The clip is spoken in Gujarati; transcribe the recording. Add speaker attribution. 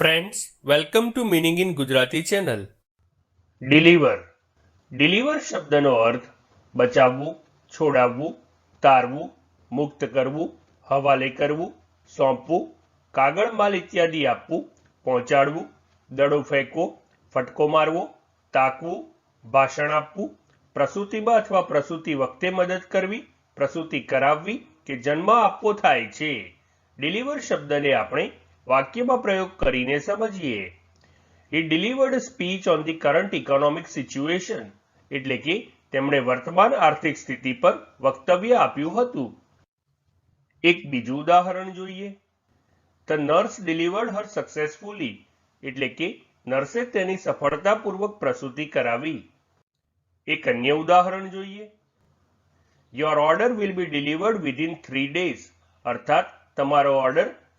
Speaker 1: Friends welcome to meaning in Gujarati channel deliver deliver શબ્દનો અર્થ બચાવવું, છોડાવવું, તારવું, મુક્ત કરવું, હવાલે કરવું, સોંપવું, કાગળ માલ ઇત્યાદિ આપવું, પહોંચાડવું, દડો ફેંકવો, ફટકો મારવો, તાકવું, ભાષણ આપવું, પ્રસૂતિમાં અથવા પ્રસૂતિ વખતે મદદ કરવી, પ્રસૂતિ કરાવવી કે જન્મ આપવો થાય છે. ડિલિવર શબ્દને આપણે વાક્યમાં પ્રયોગ કરીને સમજીએ. એ delivered speech on the current economic situation એટલે કે તેમણે વર્તમાન આર્થિક સ્થિતિ પર વક્તવ્ય આપ્યું હતું. એક બીજું ઉદાહરણ જોઈએ. The nurse delivered her successfully એટલે કે નર્સે તેની સફળતાપૂર્વક પ્રસૂતિ કરાવી. એક અન્ય ઉદાહરણ જોઈએ. Your order will be delivered within three days અર્થાત તમારો ઓર્ડર